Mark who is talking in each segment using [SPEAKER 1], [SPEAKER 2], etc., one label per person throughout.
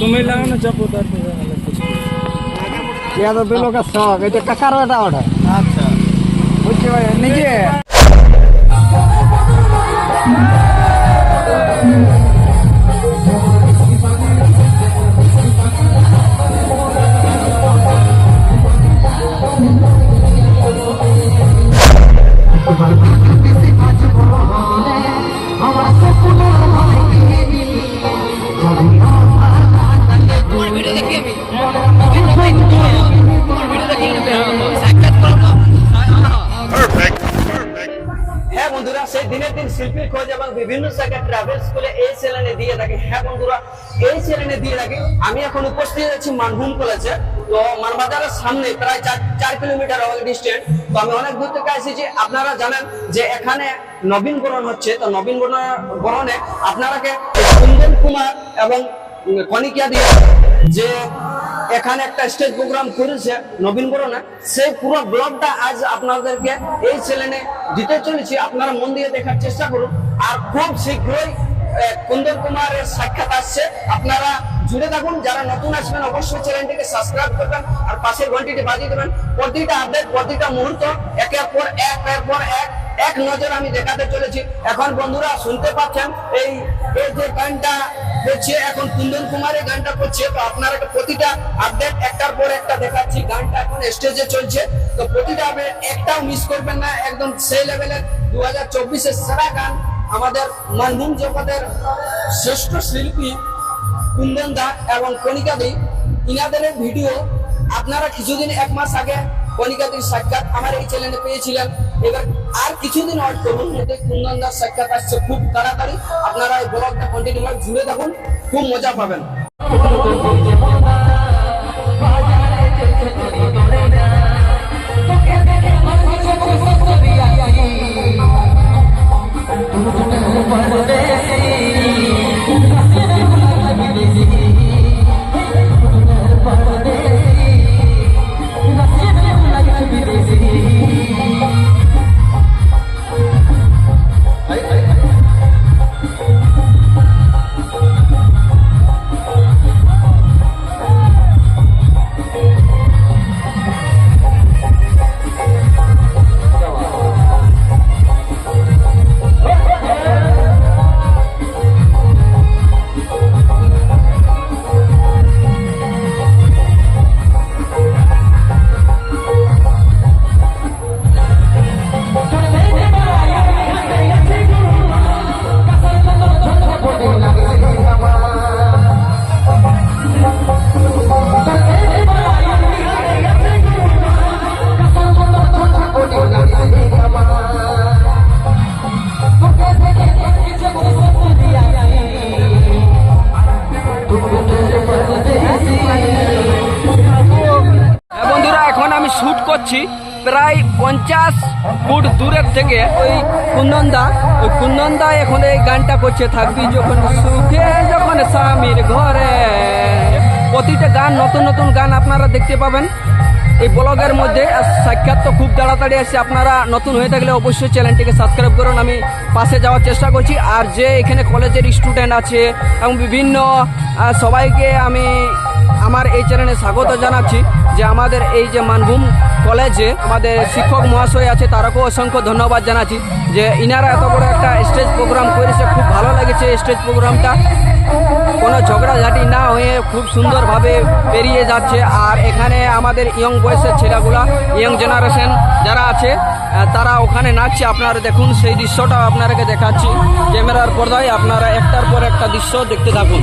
[SPEAKER 1] তুমি লাও না চাপো তারপর এটা
[SPEAKER 2] তো দুই লোকের শখ এটা কাকারও এটা ওটা
[SPEAKER 1] আচ্ছা।
[SPEAKER 2] বুঝতে পারি নিজে?
[SPEAKER 3] শিল্পীর খোঁজ এবং বিভিন্ন জায়গায় ট্রাভেল স্কুলে এই চ্যানেলে দিয়ে থাকি। হ্যাঁ বন্ধুরা এই চ্যানেলে দিয়ে থাকি। আমি এখন উপস্থিত আছি মানভূম কলেজে তো মানবাজারের সামনে প্রায় চার চার কিলোমিটার ডিস্টেন্স তো আমি অনেক দূর থেকে এসেছি আপনারা জানেন যে এখানে নবীন বরণ হচ্ছে। তো নবীন বরণ- আপনারাকে কুন্দন কুমার এবং উম, কনিকা দিয়ে যে এখানে একটা স্টেজ প্রোগ্রাম করেছে নবীন বরণে সেই পুরো ব্লগটা আজ আপনাদেরকে এই চ্যানেলে দিতে চলেছি আপনারা মন দিয়ে দেখার চেষ্টা করুন। আর খুব শীঘ্রই আহ, কুন্দন কুমারের সাক্ষাৎ আসছে। আপনারা জুড়ে থাকুন। যারা নতুন আসবেন অবশ্যই চ্যানেলটিকে সাবস্ক্রাইব করবেন আর পাশের ঘন্টিটি বাজিয়ে দেবেন। প্রতিটা আপডেট প্রতিটা মুহূর্ত একের পর এক একের পর এক। এক নজর আমি দেখাতে চলেছি। এখন বন্ধুরা শুনতে পাচ্ছেন, এই এই যে গানটা করছে, এখন কুন্দন কুমারের গানটা করছে। তো আপনারা প্রতিটা আপডেট একটার পর একটা দেখাচ্ছি, গানটা এখন স্টেজে চলছে। তো প্রতিটা আপডেট একটাও মিস করবেন না, একদম সেই লেভেলের দু হাজার চব্বিশের সেরা গান আমাদের মানভূম জগতের শ্রেষ্ঠ শিল্পী কুন্দন দা এবং কণিকা দি। ইনাদের ভিডিও আপনারা কিছুদিন, এক মাস আগে কণিকা কণিকাদির সাক্ষাৎ আমার এই চ্যানেলে পেয়েছিলেন। এবার আর কিছুদিন ওয়েট করুন মধ্যে কুন্দন দাস সাক্ষাৎ আসছে খুব তাড়াতাড়ি। আপনারা এই ব্লগটা কন্টিনিউ জুড়ে থাকুন, খুব মজা পাবেন। করছি। প্রায় পঞ্চাশ ফুট দূরের থেকে ওই কুন্দনদা ওই কুন্দনদা এখন এই গানটা করছে, থাকবি যখন সুখে, যখন স্বামীর ঘরে। প্রতিটা গান, নতুন নতুন গান আপনারা দেখতে পাবেন। এই ব্লগের মধ্যে সাক্ষাৎ তো খুব তাড়াতাড়ি আসছে। আপনারা নতুন হয়ে থাকলে অবশ্যই চ্যানেলটিকে সাবস্ক্রাইব করুন। আমি পাশে যাওয়ার চেষ্টা করছি। আর যে এখানে কলেজের স্টুডেন্ট আছে এবং বিভিন্ন সবাইকে আমি আমার এই চ্যানেলে স্বাগত জানাচ্ছি যে আমাদের এই যে মানভূম কলেজে আমাদের শিক্ষক মহাশয় আছে, তারাকেও অসংখ্য ধন্যবাদ জানাচ্ছি যে ইনারা এত বড় একটা স্টেজ প্রোগ্রাম করেছে, খুব ভালো লেগেছে স্টেজ প্রোগ্রামটা। কোনো ঝগড়াঝাটি না হয়ে খুব সুন্দরভাবে পেরিয়ে যাচ্ছে। আর এখানে আমাদের ইয়ং বয়সের ছেলেগুলা, ইয়ং জেনারেশন যারা আছে তারা ওখানে নাচছে। আপনারা দেখুন, সেই দৃশ্যটা আপনাদেরকে দেখাচ্ছি। ক্যামেরার পর্দায় আপনারা একটার পর একটা দৃশ্য দেখতে থাকুন।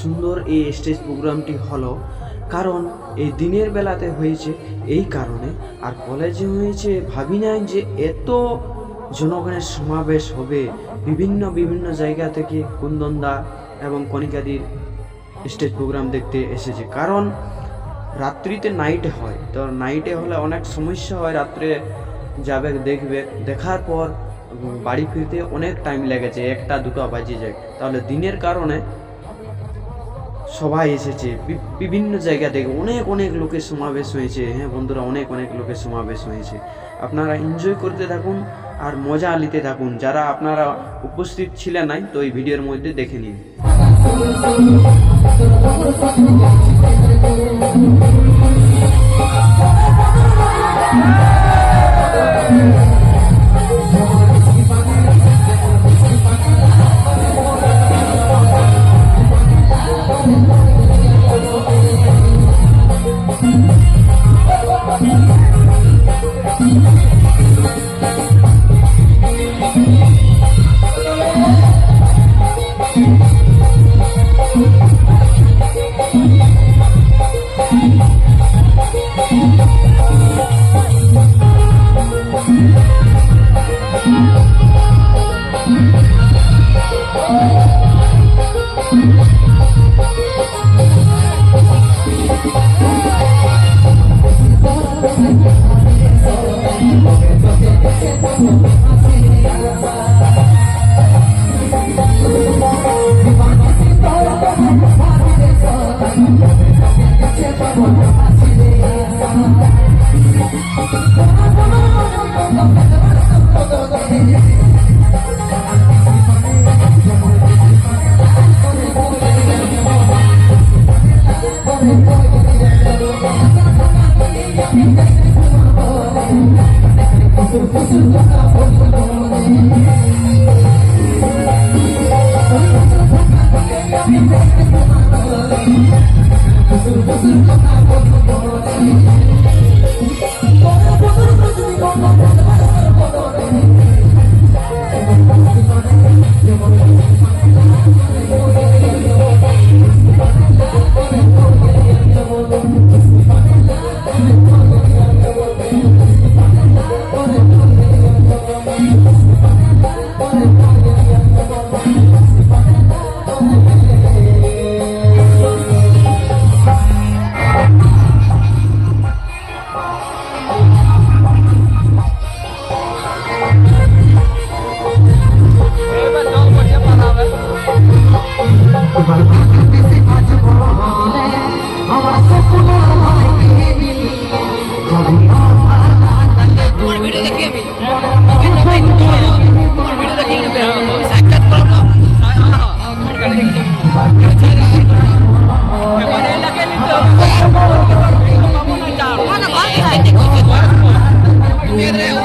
[SPEAKER 4] সুন্দর এই স্টেজ প্রোগ্রামটি হলো কারণ এই দিনের বেলাতে হয়েছে এই কারণে আর কলেজে হয়েছে ভাবি নাই যে এত জনগণের সমাবেশ হবে, বিভিন্ন বিভিন্ন জায়গা থেকে কুন্দনদা এবং কণিকাদির স্টেজ প্রোগ্রাম দেখতে এসেছে। কারণ রাত্রিতে নাইটে হয়, তো নাইটে হলে অনেক সমস্যা হয়, রাত্রে যাবে, দেখবে, দেখার পর বাড়ি ফিরতে অনেক টাইম লেগেছে, একটা, দুটো বাজে যায়। তাহলে দিনের কারণে সবাই এসেছে। বিভিন্ন জায়গা থেকে অনেক অনেক লোকের সমাবেশ হয়েছে। হ্যাঁ বন্ধুরা, অনেক অনেক লোকের সমাবেশ হয়েছে। আপনারা এনজয় করতে থাকুন আর মজা নিতে থাকুন। যারা আপনারা উপস্থিত ছিলেন নাই, তো এই ভিডিওর মধ্যে দেখে নিন। Thank you.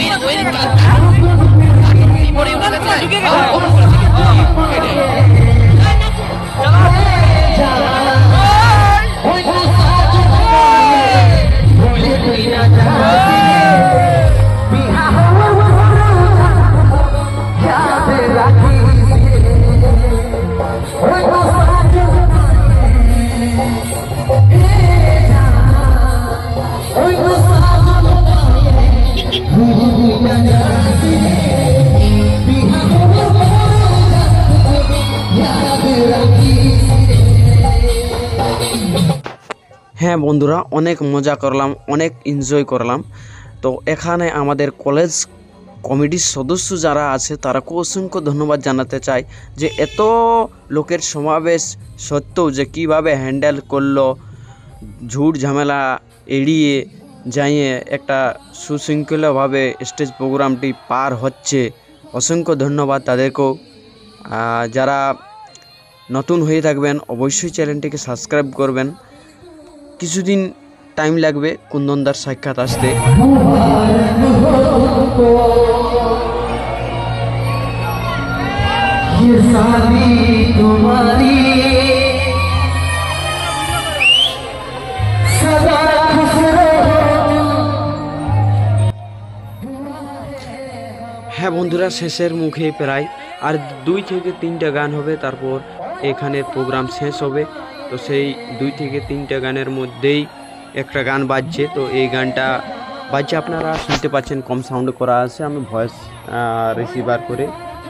[SPEAKER 4] puede, puede, puede, হ্যাঁ বন্ধুরা, অনেক মজা করলাম, অনেক এনজয় করলাম। তো এখানে আমাদের কলেজ কমিটির সদস্য যারা আছে তারাকে অসংখ্য ধন্যবাদ জানাতে চাই যে এত লোকের সমাবেশ সত্ত্বেও যে কীভাবে হ্যান্ডেল করল, ঝুট ঝামেলা এড়িয়ে যাইয়ে একটা সুশৃঙ্খলভাবে স্টেজ প্রোগ্রামটি পার হচ্ছে। অসংখ্য ধন্যবাদ তাদেরকেও। যারা নতুন হয়ে থাকবেন, অবশ্যই চ্যানেলটিকে সাবস্ক্রাইব করবেন। কিছুদিন টাইম লাগবে কুন্দনদার সাক্ষাৎ আসতে। হ্যাঁ বন্ধুরা শেষের মুখে প্রায় আর দুই থেকে তিনটা গান হবে তারপর এখানে প্রোগ্রাম শেষ হবে। তো সেই দুই থেকে তিনটে গানের মধ্যেই একটা গান বাজছে। তো এই গানটা বাজছে, আপনারা শুনতে পাচ্ছেন, কম সাউন্ড করা আছে। আমি ভয়েস রিসিভার করে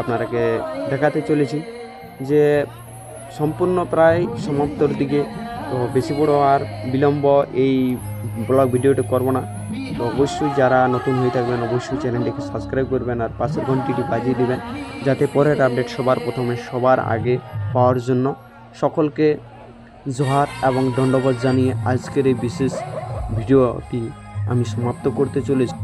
[SPEAKER 4] আপনারাকে দেখাতে চলেছি যে সম্পূর্ণ প্রায় সমাপ্তর দিকে। তো বেশি বড় আর বিলম্ব এই ব্লগ ভিডিওটা করব না। তো অবশ্যই যারা নতুন হয়ে থাকবেন, অবশ্যই চ্যানেলটিকে সাবস্ক্রাইব করবেন আর পাশের ঘন্টিটি বাজিয়ে দেবেন, যাতে পরের আপডেট সবার প্রথমে সবার আগে পাওয়ার জন্য সকলকে জোহার এবং দণ্ডবাদ জানিয়ে আজকের এই বিশেষ ভিডিওটি আমি সমাপ্ত করতে চলেছি।